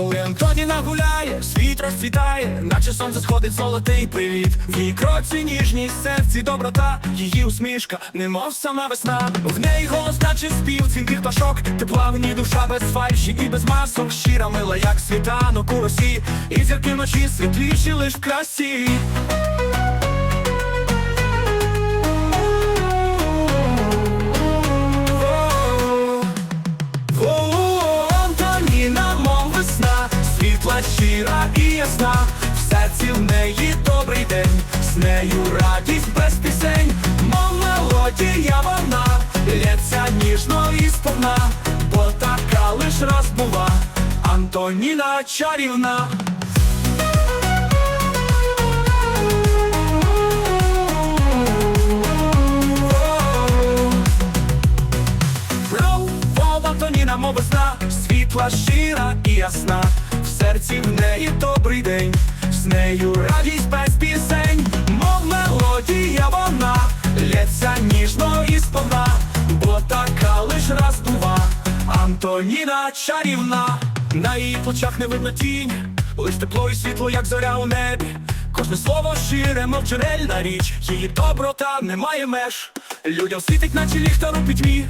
Коли Антоніна гуляє, світ розцвітає, наче сонце сходить золотий привіт. В її кроці ніжність, серці доброта, її усмішка, немов сама весна. В неї голос, наче спів, дзвінких пташок, тепла в ній душа без фальші і без масок, щира мила, як світанок у росі, і зірки вночі світліші лиш в красі. Щира і ясна, в серці в неї добрий день, з нею радість без пісень, мов мелодія вона, лється ніжно і сповна, бо така лиш раз бува, Антоніна чарівна. Антоніна, мов весна, світла щира і ясна, серці в неї добрий день, з нею радість без пісень, мов мелодія вона, лється ніжно і сповна, бо така лиш раз бува, Антоніна чарівна, на її плечах не видно тінь, лиш тепло і світло, як зоря у небі. Кожне слово щире, мов джерельна річ, її доброта немає меж. Людям світить, наче ліхтар пітьмі,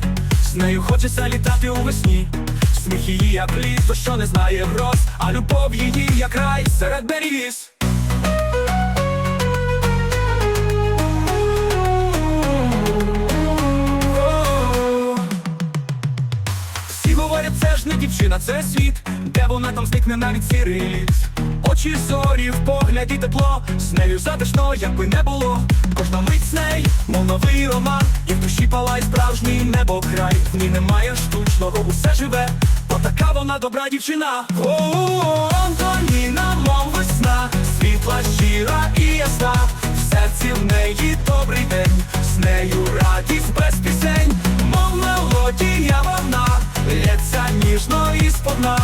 з нею хочеться літати у весні. Сміх її, як літо, що не знає гроз, а любов її, як рай серед беріз. Всі говорять, це ж не дівчина, це світ, де вона там зникне навіть сірий ліс. Очі зорі в погляді тепло, з нею затишно, якби не було. Кожна мить з неї, мов новий роман, і в душі палає справжній небо край. В ній немає штучного, усе живе, бо така вона добра дівчина. О, Антоніна, мов весна, світла щира і ясна. В серці в неї добрий день, з нею радість без пісень, мов мелодія вона, лється ніжно і сповна,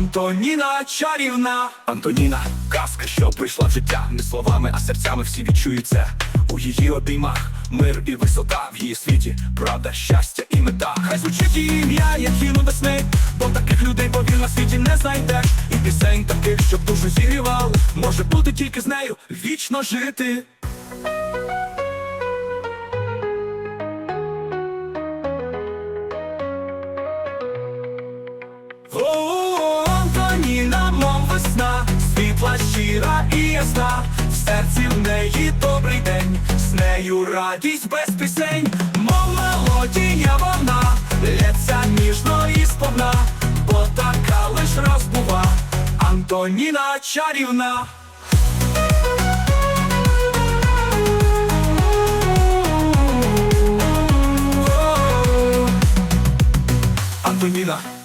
Антоніна чарівна, Антоніна, казка, що прийшла в життя, не словами, а серцями всі відчують це. У її обіймах мир і висота в її світі, правда, щастя і мета. Хай звучить її ім'я, як гімн весни, бо таких людей повір на світі не знайдеш. І пісень таких, щоб душу зігрівали, може бути тільки з нею вічно жити. Щира і ясна, в серці в неї добрий день, з нею радість без пісень, мов мелодія вона, лється ніжно і сповна, бо така лиш раз бува, Антоніна чарівна.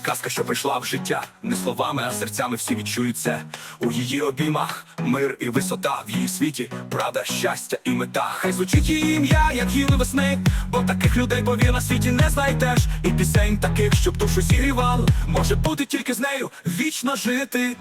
Казка, що прийшла в життя, не словами, а серцями всі відчують це. У її обіймах мир і висота в її світі, правда, щастя і мета. Хай звучить її ім'я, як гіли весни, бо таких людей повір на світі не знайдеш. І пісень таких, щоб душу зігрівали, може бути тільки з нею вічно жити.